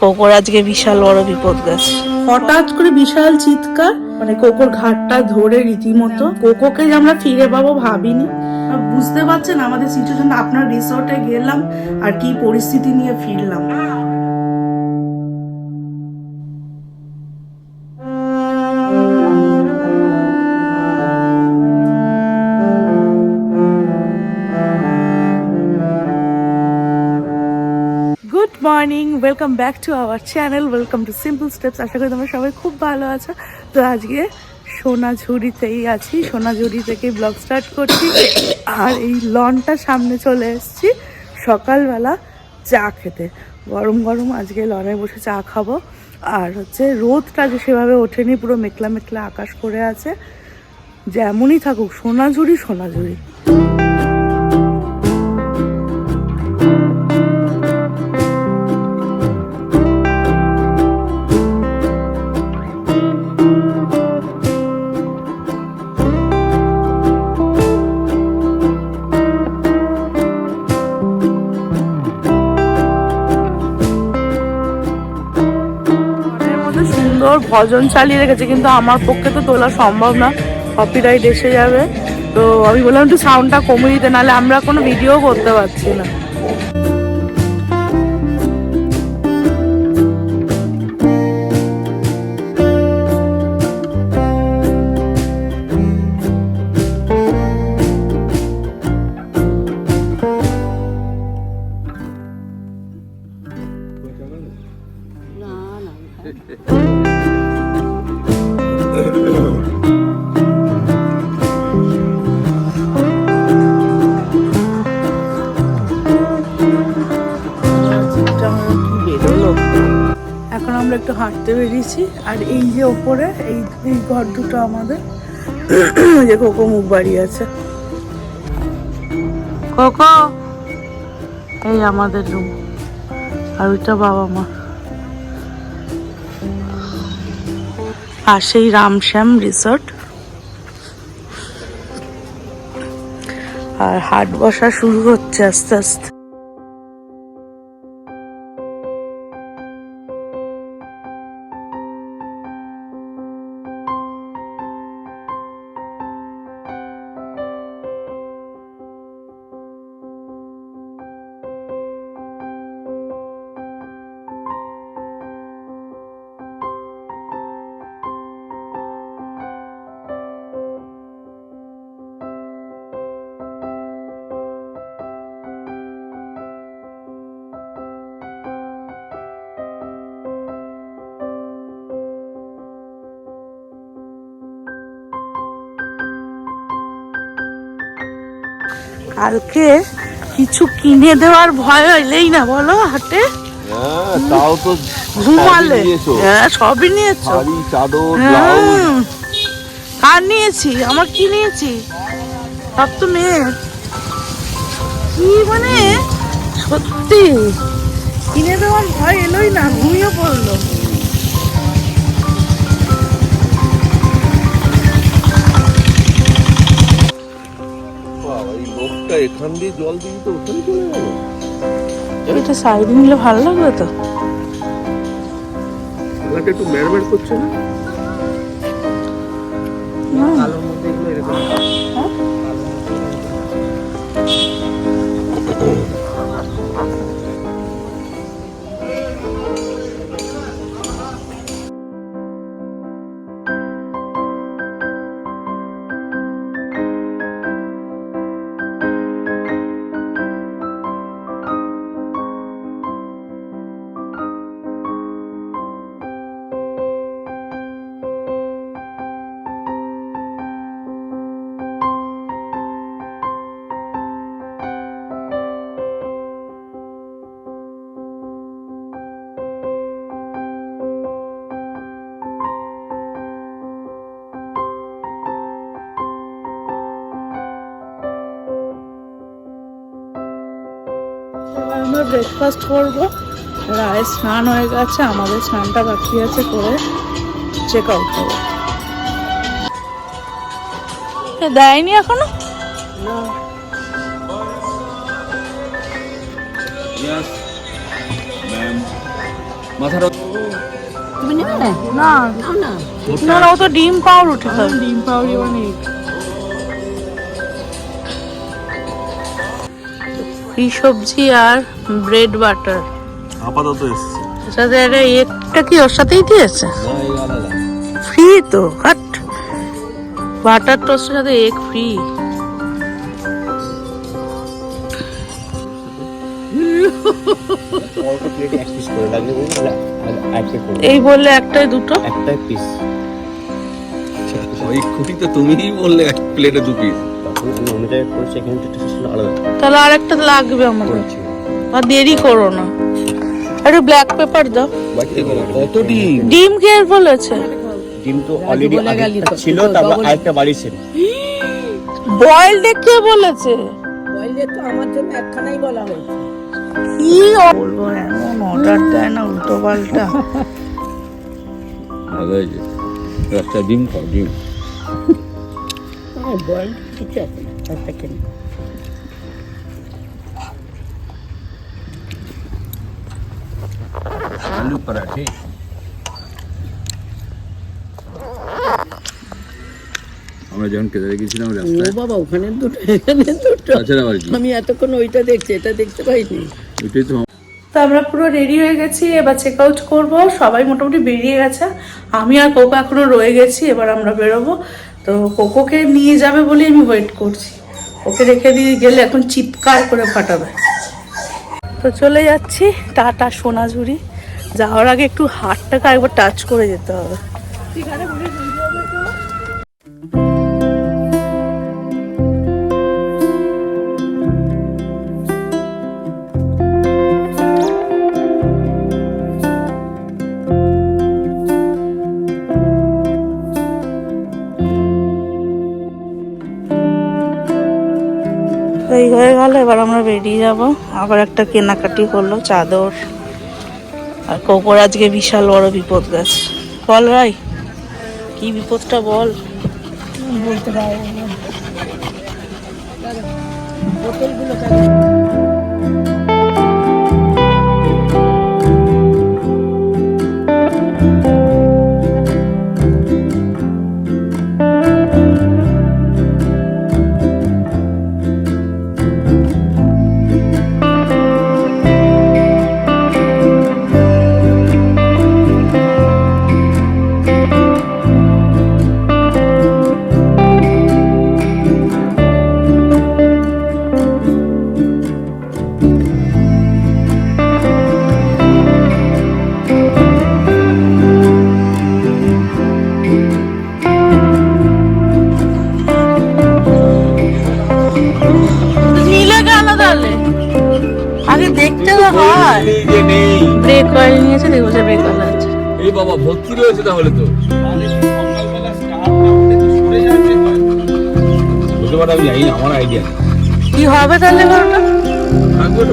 কোকোর আজকে বিশাল বড় বিপদ গেছে। হঠাৎ করে বিশাল চিৎকার মানে কোকোর ঘাটটা ধরে রীতিমতো। কোকোকে যে আমরা ফিরে পাবো ভাবিনি। বুঝতে পারছেন, আমাদের সিচুয়েশন আপনার রিসোর্টে গেলাম আর কি পরিস্থিতি নিয়ে ফিরলাম। Morning welcome back to our channel welcome to simple steps আশা করি তোমরা সবাই খুব ভালো আছো। তো আজকে সোনাঝুরিতেই আছি। সোনাঝুরি থেকে ব্লগ স্টার্ট করছি। আর এই লনটা সামনে চলে এসেছি সকালবেলা চা খেতে। গরম গরম আজকে লনে বসে চা খাব। আর হচ্ছে রোদটা যে সেভাবে ওঠেনি, পুরো মেঘলা মেঘলা আকাশ করে আছে। যেমনই থাকুক সোনাঝুরি সোনাঝুরি ভজন চালিয়ে রেখেছে, কিন্তু আমার পক্ষে তো তোলা সম্ভব না। কপিরাইট এসে যাবে। তো আমি বললাম, একটু সাউন্ডটা কমিয়ে দিতে, নাহলে আমরা কোনো ভিডিও করতে পারছি না। হাঁটতে আর এই যে ওপরে, এই এই ঘর দুটো আমাদের। যে কোকো মুখ বাড়ি আছে। কোকো? এই আমাদের রুম আর ওইটা বাবা মা। আর সেই রামশ্যাম রিসর্ট আর হাট বসা শুরু হচ্ছে আস্তে আস্তে। কালকে কিছু কিনে দেওয়ার ভয় হইলেই না বলো হাটে? হ্যাঁ তাও তো ঘুমালে। হ্যাঁ সবই নিয়েছো। কার নিয়েছি? আমার কি নিয়েছি? সব তো মেয়ের। কি মানে? সত্যি। কিনে দেওয়ার ভয় এলোই না ঘুমিয়ে পড়ল। এখান দিয়ে জল দিয়ে তো ওখানে চলে গেল। এটা সাইডে নিলে ভালো লাগবে তো। খেলাটা একটু ম্যারম্যার করছে না? এবার ব্রেকফাস্ট করব। রায় স্নান হয়ে গেছে আমাদের স্নানটা বাকি আছে করে চেক আউট হব দেয়নি এখনও? Yes, তুমি নেবে? না ও তো ডিম পাউরুটি ডিম পাউরি অনেক ফ্রি সবজি আর ব্রেড বাটার আপাতত এসছে। সাথে একটা একটা কি ওর সাথেই দিয়েছে এই ফ্রি তো হাট। বাটার টোস্টের সাথে ফ্রি এক করে এই বললে একটাই দুটো? একটাই পিস ওই খুঁটি তো তুমিই বললে এক প্লেটে দু পিস তখন আমি অন্য জায়গায় করেছি এখানে তাহলে আর একটা লাগবে আমাদের আর দেরি করো না। একটু ব্ল্যাক পেপার দাও। কত ডিম? ডিম কে বলেছে? ডিম তো অলরেডি। ছিল তারপর আরেকটা বয়েলড কে বলেছে? তো আমার জন্য একখানাই বলা হয়েছে। কি বলব এমন অর্ডার দেয় না উল্টো পাল্টা। একটা ডিম খাও ডিম। হ্যাঁ কিছু আছে না আলু পরাঠে আমরা যখন কেদারে গেছিলাম ও বাবা ওখানে দুটো এখানে দুটো। তাছাড়া আর কি? আমি এতক্ষণ ওইটা দেখছি এটা দেখতে পাইনি। ওইটাই তো তো আমরা পুরো রেডি হয়ে গেছি এবার চেক আউট করব। সবাই মোটামুটি বেরিয়ে গেছে। আমি আর কোকো এখনও রয়ে গেছি এবার আমরা বেরোবো। তো কোকোকে নিয়ে যাবে বলে আমি ওয়েট করছি। ওকে রেখে দিয়ে গেলে এখন চিৎকার করে ফাটাবে। তো চলে যাচ্ছি টাটা সোনাঝুরি। যাওয়ার আগে একটু হাতটাকে একবার টাচ করে যেতে হবে। এই হয়ে গেল, এবার আমরা বেরিয়ে যাব। আবার একটা কেনাকাটি হলো চাদর। আর কোপর আজকে বিশাল বড় বিপদ গেছে। বল ভাই কি বিপদটা বল? বলতে পারব না। বোতলগুলো কি হবে তাহলে গরুটা থাকবে তো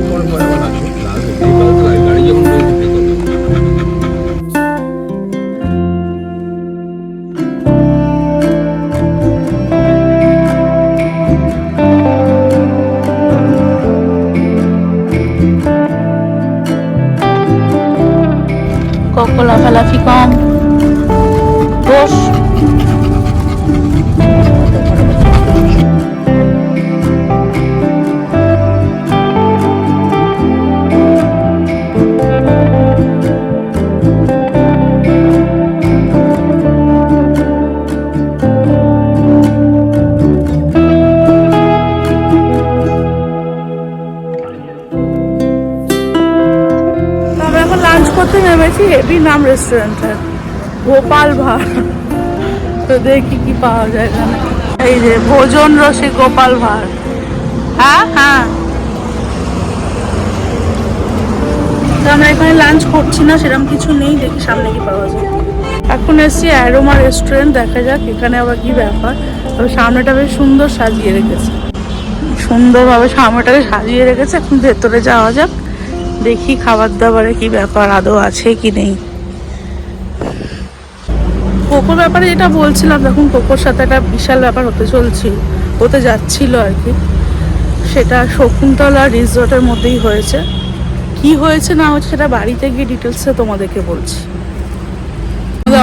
হেভি নাম রেস্টুরেন্টের গোপাল ভাঁড়। তো দেখি কি পাওয়া যায় এখানে। এই যে ভোজন রসিক গোপাল ভাঁড়। হ্যাঁ হ্যাঁ। আমরা এখানে লাঞ্চ করছি না সেরকম কিছু নেই, দেখি সামনে কি পাওয়া যায়। এখন এসছি অ্যারোমা রেস্টুরেন্ট দেখা যাক এখানে আবার কি ব্যাপার। তবে সামনেটা বেশ সুন্দর সাজিয়ে রেখেছে। সুন্দরভাবে সামনেটাকে সাজিয়ে রেখেছে, এখন ভেতরে যাওয়া যাক। দেখি খাবার দাবারে কি ব্যাপার, আদৌ আছে কি নেই। কোকোর ব্যাপারে যেটা বলছিলাম তখন কোকোর সাথে একটা বিশাল ব্যাপার হতে চলছিল হতে যাচ্ছিল আর কি। সেটা শকুন্তলা রিসর্টের মধ্যেই হয়েছে। কি হয়েছে না হচ্ছে সেটা বাড়িতে গিয়ে ডিটেলসে তোমাদেরকে বলছি।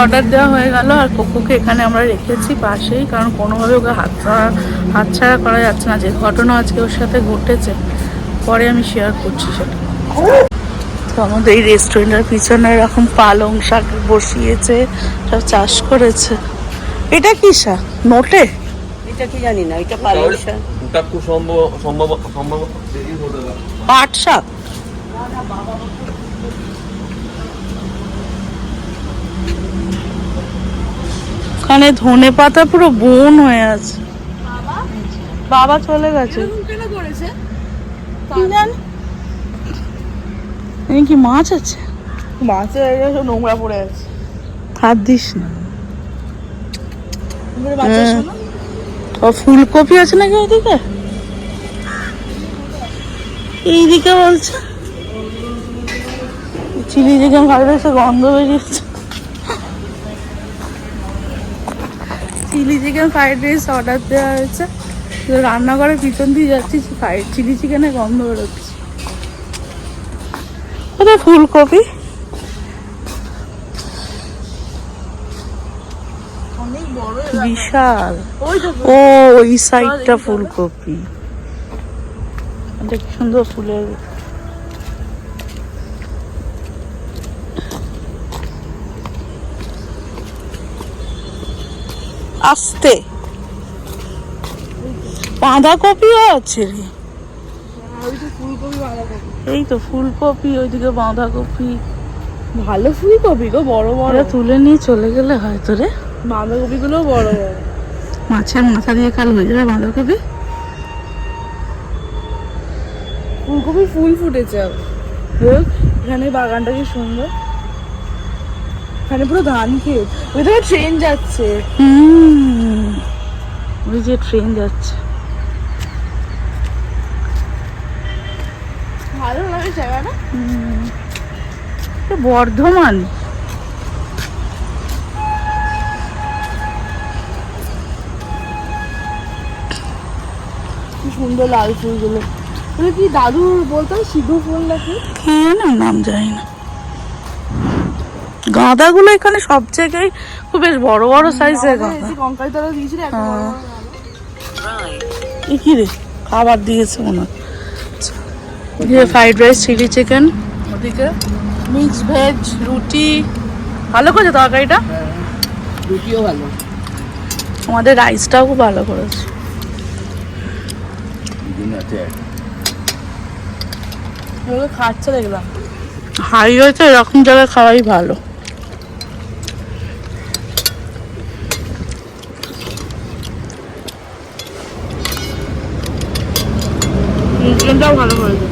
অর্ডার দেওয়া হয়ে গেল আর কোকোকে এখানে আমরা রেখেছি পাশেই, কারণ কোনোভাবে ওকে হাত ছাড়া হাত ছাড়া করা যাচ্ছে না। যে ঘটনা আজকে ওর সাথে ঘটেছে, পরে আমি শেয়ার করছি সেটা। তো আমাদের এই রেস্টুরেন্টের পিছনে এরকম পালং শাক বসিয়েছে সব চাষ করেছে। এটা কি শাক? নোটে? এটা কি জানি না এটা পালং শাক। ওটা খুব সম্ভব সম্ভব সম্ভব দেরি হতে পারে। পাট শাক? ওখানে ধনে পাতা পুরো বন হয়ে আছে। বাবা? চলে গেছে। কি জানি? এখানে কি মাছ আছে? মাছের জায়গায় সব নোংরা পড়ে আছে। হাত দিস না। হ্যাঁ। ও ফুলকপি আছে নাকি ওইদিকে? এইদিকে বলছে। চিলি চিকেন খাবে সে গন্ধ বেরিয়েছে। Chilli chicken fried rice order দেওয়া হয়েছে। রান্নাঘরের পিছন দিয়ে যাচ্ছি ফ্রাইড চিলি চিকেনের গন্ধ বেরোচ্ছে। ওটা ফুলকপি। বিশাল। ও ওই সাইডটা ফুলকপি। এটা সুন্দর ফুলের। আস্তে। বাঁধাকপিও আছে রে। ওই তো ফুলকপি বাঁধাকপি। এই তো ফুলকপি ওইদিকে বাঁধাকপি। ভালো ফুলকপি গো বড় বড়। তুলে নিয়ে চলে গেলে হয়তো রে বাঁধাকপি গুলো বড় বড়। মাছের মাথা দিয়ে কাল হয়ে যাবে বাঁধাকপি। ফুলকপি ফুল ফুটেছে এখানে বাগানটা কি সুন্দর। এখানে পুরো ধান খেত ওই ট্রেন যাচ্ছে। হুম ওই যে ট্রেন যাচ্ছে ভালো লাগে জায়গাটা বর্ধমান। কি সুন্দর লাল ফুলগুলো। কি দাদু বলতো সিধু ফুল নাকি? হ্যাঁ না নাম জানি না। গাঁদাগুলো এখানে সব জায়গায় খুব বেশ বড় বড় সাইজের গাঁদা কঙ্কাল দিয়েছিল গাঁদা। কি রে? খাবার দিয়েছে মনে হয়। ফ্রাইড রাইস চিলি চিকেন ওদিকে মিক্স ভেজ রুটি ভালো করেছে তরকারিটা রুটিও ভালো আমাদের রাইসটাও খুব ভালো করেছে খাচ্ছে দেখলাম হাইওয়েতে এরকম জায়গায় খাওয়াই ভালো চিকেনটাও ভালো করেছে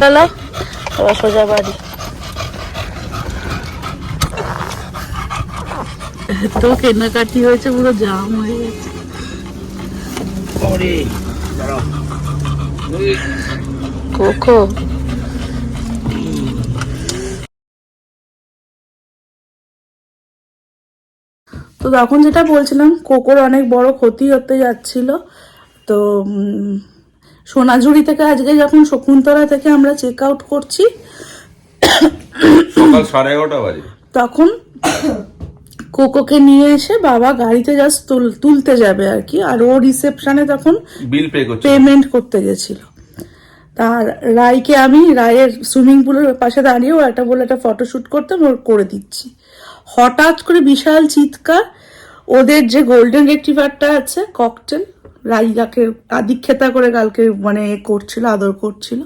চলো এবার সোজা বাড়ি। তো কেনাকাটি হয়েছে পুরো জাম হয়ে গেছে। কোকো। তো তখন যেটা বলছিলাম কোকোর অনেক বড় ক্ষতি হতে যাচ্ছিল। তো উম, সোনাঝুরি থেকে আজকে যখন শকুন্তলা থেকে আমরা চেক আউট করছি সকাল সাড়ে এগারোটা বাজে। তখন কোকোকে নিয়ে এসে বাবা গাড়িতে জাস্ট তুলতে যাবে আর কি আর ও রিসেপশনে তখন বিল পে করছে পেমেন্ট করতে গেছিল। তার রায়কে আমি রায়ের সুইমিং পুলের পাশে দাঁড়িয়ে ও একটা বলে একটা ফটোশ্যুট করতে ওর করে দিচ্ছি। হঠাৎ করে বিশাল চিৎকার ওদের যে গোল্ডেন রেক্টিভারটা আছে ককটেল রাই যাকে আদিক্ষেতা করে কালকে মানে করছিল, আদর করছিল।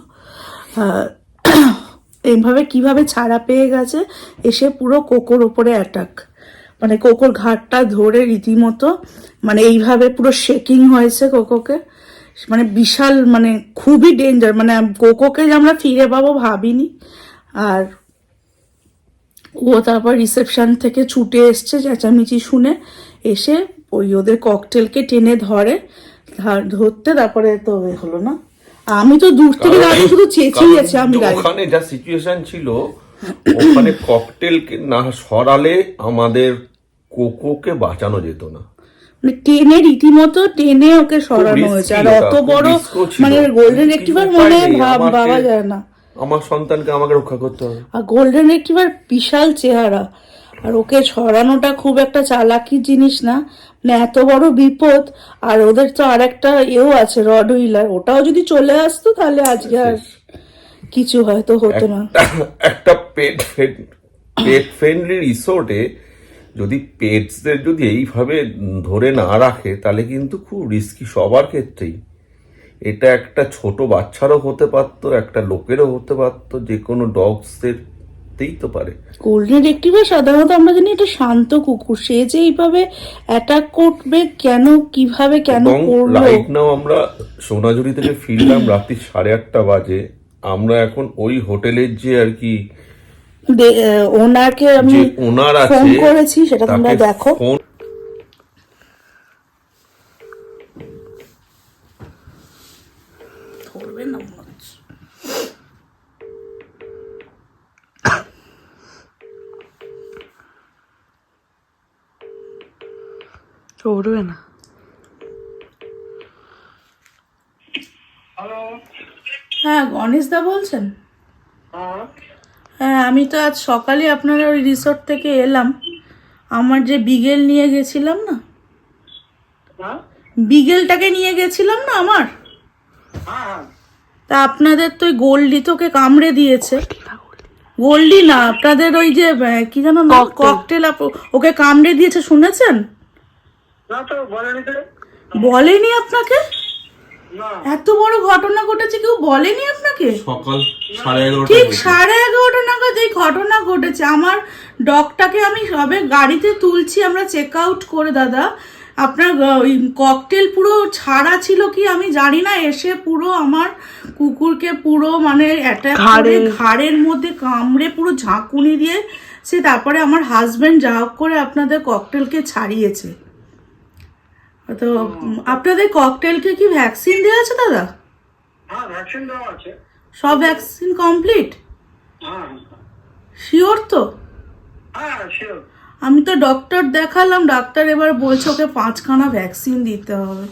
এইভাবে কীভাবে ছাড়া পেয়ে গেছে, এসে পুরো কোকোর ওপরে অ্যাটাক মানে কোকোর ঘাটটা ধরে রীতিমতো মানে এইভাবে পুরো শেকিং হয়েছে কোকোকে। মানে বিশাল মানে খুবই ডেঞ্জার মানে কোকোকে যে আমরা ফিরে পাবো ভাবিনি। আর ও তারপর রিসেপশন থেকে ছুটে এসছে, চেঁচামেচি শুনে এসে ওই ওদের ককটেলকে টেনে ধর- ধরতে তারপরে তো হলো না। আমি তো দূর থেকে দাঁড়িয়ে শুধু চেঁচিয়েছি আমি ওখানে যা সিচুয়েশন ছিল ওখানে ককটেল না সরালে আমাদের কোকোকে বাঁচানো যেত না। মানে টেনে রীতিমতো টেনে ওকে সরানো হয়েছে। আর অত বড়। মানে গোল্ডেন রেক্টিভার মনে ভাবা যায় না। আমার সন্তানকে আমাকে রক্ষা করতে হবে। আর গোল্ডেন রেক্টিভার বিশাল চেহারা। আর ওকে ছড়ানোটা খুব একটা চালাকি জিনিস না। মানে এত বড় বিপদ, আর ওদের তো আর একটা এও আছে, রড হুইলার। ওটাও যদি চলে আসতো তাহলে আজকে আর কিছু হয়তো হতো না। একটা- পেট পেট ফ্রেন্ডলি রিসোর্টে যদি পেটসদের যদি এইভাবে ধরে না রাখে, তাহলে কিন্তু খুব রিস্কি সবার ক্ষেত্রেই। এটা একটা ছোট বাচ্চারও হতে পারতো, একটা লোকেরও হতে পারতো, যে কোনো ডগসদেরতেই তো পারে। গোল্ডেন রেক্টিভার সাধারণত আমরা জানি এটা শান্ত কুকুর। সে যে এইভাবে অ্যাটাক করবে কেন কীভাবে কেন করল? রাইট নাও আমরা সোনাঝুরি থেকে ফিরলাম রাত্রি সাড়ে আটটা বাজে। আমরা এখন ওই হোটেলের যে আর কি ওনাকে আমি ওনার আছে ফোন করেছি সেটা তোমরা দেখো। ধরবে না না হ্যাঁ গণেশ দা বলছেন? হ্যাঁ। আমি তো আজ সকালে আপনার ওই রিসোর্ট থেকে এলাম। আমার যে বিগেল নিয়ে গেছিলাম না? বিগেলটাকে নিয়ে গেছিলাম না আমার? তা আপনাদের তো ওই গোল্ডি তোকে কামড়ে দিয়েছে। গোল্ডি না আপনাদের ওই যে কি যেন ককটেল ওকে কামড়ে দিয়েছে শুনেছেন? না তো বলেনি তো। বলেনি আপনাকে? এত বড় ঘটনা ঘটেছে কেউ বলেনি আপনাকে? সকাল সাড়ে এগারোটা ঠিক সাড়ে এগারোটা নাগাদ এই ঘটনা ঘটেছে। আমার ডগটাকে আমি সবে গাড়িতে তুলছি আমরা চেক আউট করে দাদা। আপনার ওই ককটেল পুরো ছাড়া ছিল কি আমি জানি না। এসে পুরো আমার কুকুরকে পুরো মানে অ্যাটাক করে ঘাড়ের মধ্যে কামড়ে পুরো ঝাঁকুনি দিয়ে সে তারপরে আমার হাজবেন্ড যা হোক করে আপনাদের ককটেলকে ছাড়িয়েছে। তো আপনাদের ককটেলকে কি ভ্যাকসিন দেওয়া আছে দাদা? হ্যাঁ ভ্যাকসিন দেওয়া আছে। সব ভ্যাকসিন কমপ্লিট হ্যাঁ। শিওর তো? হ্যাঁ শিওর আমি তো ডক্টর দেখালাম ডাক্তার এবার বলছে ওকে পাঁচখানা ভ্যাকসিন দিতে হবে।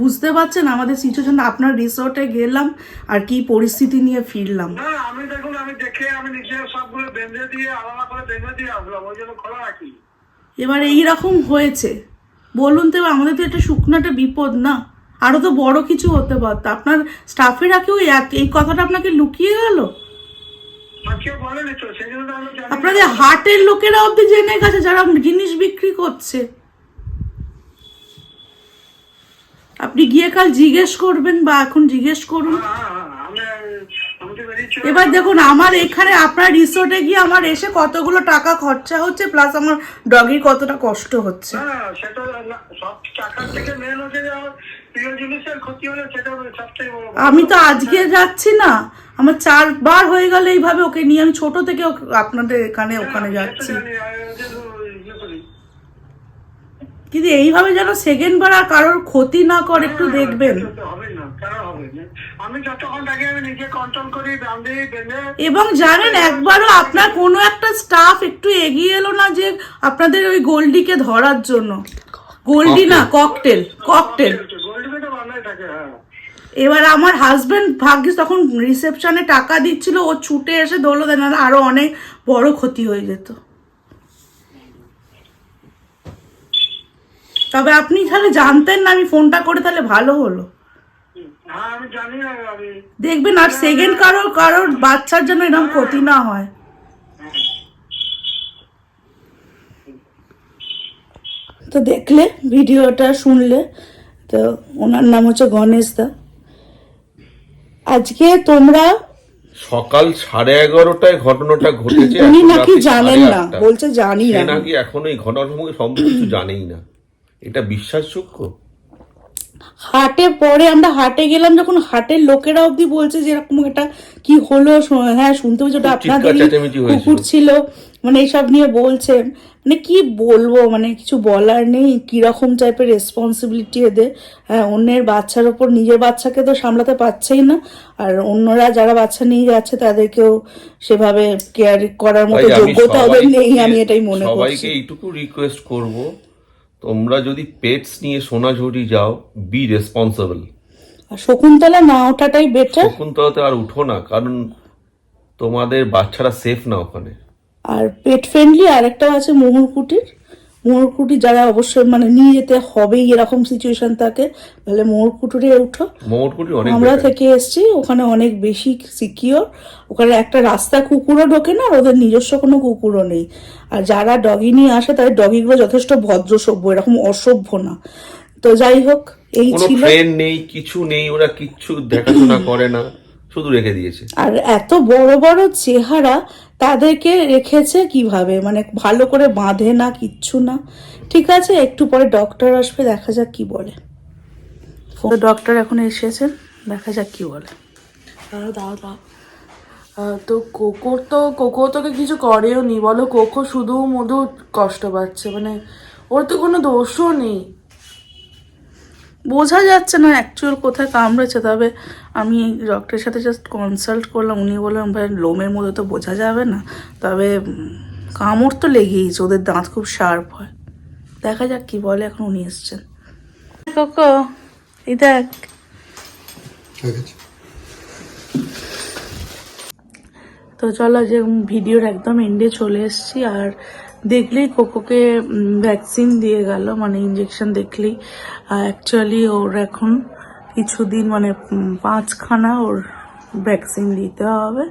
বুঝতে পারছেন আমাদের সিচুয়েশন আপনার রিসোর্টে গেলাম আর কি পরিস্থিতি নিয়ে ফিরলাম। না আমি দেখুন আমি দেখে আমি নিজে সবগুলো বেঁধে দিয়ে আলাদা করে বেঁধে দিয়ে আসলাম ওই জন্য খোলা রাখি এবার এই রকম হয়েছে। বলুন তো এবার আমাদের তো এটা শুকনো একটা বিপদ না? আরও তো বড় কিছু হতে পারতো। আপনার স্টাফেরা কেউ এক- এই কথাটা আপনাকে লুকিয়ে গেল। আপনাদের হাটের লোকেরা অব্দি জেনে গেছে যারা জিনিস বিক্রি করছে। আপনি গিয়ে কাল জিজ্ঞেস করবেন বা এখন জিজ্ঞেস করুন। এবার দেখুন আমার এখানে আপনার রিসোর্টে গিয়ে আমার এসে কতগুলো টাকা খরচা হচ্ছে প্লাস আমার ডগির কতটা কষ্ট হচ্ছে। আমি তো আজকে যাচ্ছি না আমার চারবার হয়ে গেল এইভাবে ওকে নিয়ে আমি ছোট থেকে আপনাদের এখানে ওখানে যাচ্ছি জানি, আমি ওই জন্য ইয়ে করি। কিন্তু এইভাবে যেন সেকেন্ড বার আর কারোর ক্ষতি না করে একটু দেখবেন। সেটা তো হবে না কেন হবে না? আমি যতক্ষণ থাকি আমি নিজে কন্ট্রোল করি বান্ধি বেঁধে। এবং জানেন একবারও আপনার কোনো একটা স্টাফ একটু এগিয়ে এলো না যে আপনাদের ওই গোল্ডিকে ধরার জন্য। গোল্ডি না ককটেল ককটেল গোল্ডে তো বান্ধাই থাকে হ্যাঁ। এবার আমার হাজবেন্ড ভাগ্যিস তখন রিসেপশনে টাকা দিচ্ছিল ও ছুটে এসে ধরলো দেন না আরও অনেক বড় ক্ষতি হয়ে যেত। তবে আপনি তাহলে জানতেন না আমি ফোনটা করে তাহলে ভালো হলো। হ্যাঁ দেখবেন আর সেকেন্ড কারোর কারোর বাচ্চার জন্য এরকম ক্ষতি না হয়। তো দেখলে ভিডিওটা শুনলে তো ওনার নাম হচ্ছে গণেশ দা। আজকে তোমরা সকাল সাড়ে এগারোটায় ঘটনাটা ঘটেছে উনি নাকি জানেন না বলছে জানি না। নাকি এখন এই ঘটনার সম্পর্কে সম্পর্কে কিছু জানেই না। এটা বিশ্বাসযোগ্য হাটে পরে আমরা হাটে গেলাম যখন হাটের লোকেরা অবধি বলছে যে এরকম একটা কি হলো? হ্যাঁ শুনতে পেয়েছি ওটা হয়েছিল। কুকুর ছিল মানে এইসব নিয়ে বলছেন মানে কি বলব? মানে কিছু বলার নেই কীরকম টাইপের রেসপন্সিবিলিটি এদের। হ্যাঁ অন্যের বাচ্চার ওপর নিজের বাচ্চাকে তো সামলাতে পারছেই না। আর অন্যরা যারা বাচ্চা নিয়ে যাচ্ছে তাদেরকেও সেভাবে কেয়ার করার মতো যোগ্যতা ওদের নেই আমি এটাই মনে সবাইকে করছি এইটুকু রিকোয়েস্ট করব তোমরা যদি পেটস নিয়ে সোনাঝুরি যাও বি রেসপন্সিবল আর শকুন্তলা না ওঠাটাই বেটার শকুন্তলাতে আর উঠো না কারণ তোমাদের বাচ্চারা সেফ না ওখানে। আর পেট ফ্রেন্ডলি আরেকটা আছে মোহরকুটির মোহরকুটি যারা অবশ্যই মানে নিয়ে যেতে হবেই এরকম সিচুয়েশন থাকে তাহলে মোহরকুটিরে উঠো। মোমরকুটি অনেক আমরা থেকে এসেছি ওখানে অনেক বেশি সিকিওর ওখানে একটা রাস্তা কুকুরও ঢোকে না ওদের নিজস্ব কোনো কুকুরও নেই। আর যারা ডগি নিয়ে আসে তাদের ডগিগুলো যথেষ্ট ভদ্র সভ্য এরকম অসভ্য না। তো যাই হোক এই ছিল। নেই কিছু নেই ওরা কিচ্ছু দেখাশোনা করে না। শুধু রেখে দিয়েছে। আর এত বড় বড় চেহারা তাদেরকে রেখেছে কীভাবে? মানে ভালো করে বাঁধে না কিচ্ছু না। ঠিক আছে একটু পরে ডক্টর আসবে দেখা যাক কি বলে। ডক্টর এখন এসেছেন দেখা যাক কি বলে। দাঁড়াও দাঁড়াও দাঁড়াও। তো কোকোর তো কোকো তোকে কিছু করেও নি বলো কোকো শুধু মধু কষ্ট পাচ্ছে মানে ওর তো কোনো দোষও নেই। বোঝা যাচ্ছে না অ্যাকচুয়াল কোথায় কামড়েছে তবে আমি ডক্টরের সাথে জাস্ট কনসাল্ট করলাম উনি বললাম ভাই লোমের মধ্যে তো বোঝা যাবে না। তবে কামড় তো লেগেইছে ওদের দাঁত খুব শার্প হয়। দেখা যাক কি বলে এখন উনি এসছেন। কোকো এই দেখ। তো চলো যে ভিডিওর একদম এন্ডে চলে এসেছি আর দেখলেই কোকোকে ভ্যাকসিন দিয়ে গেল মানে ইঞ্জেকশন দেখলেই। অ্যাকচুয়ালি ওর এখন কিছুদিন মানে পাঁচখানা ওর ভ্যাকসিন দিতে হবে।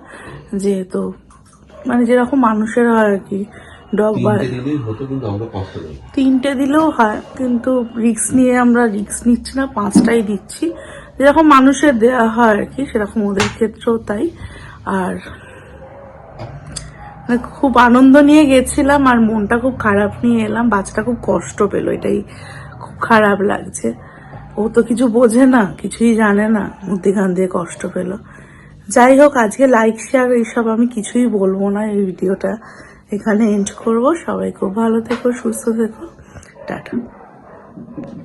যেহেতু মানে যেরকম মানুষের হয় আর কি ডগ বা তিনটে দিলেও হয় কিন্তু রিক্স নিয়ে আমরা রিক্স নিচ্ছি না পাঁচটাই দিচ্ছি। যেরকম মানুষের দেয়া হয় আর কি সেরকম ওদের ক্ষেত্রেও তাই। আর খুব আনন্দ নিয়ে গেছিলাম আর মনটা খুব খারাপ নিয়ে এলাম। বাচ্চাটা খুব কষ্ট পেল, এটাই খুব খারাপ লাগছে। ও তো কিছু বোঝে না, কিছুই জানে না মধ্যিখান দিয়ে কষ্ট পেল। যাই হোক, আজকে লাইক শেয়ার এইসব আমি কিছুই বলব না, এই ভিডিওটা এখানে এন্ড করব। সবাই খুব ভালো থেকো, সুস্থ থেকো। টাটা।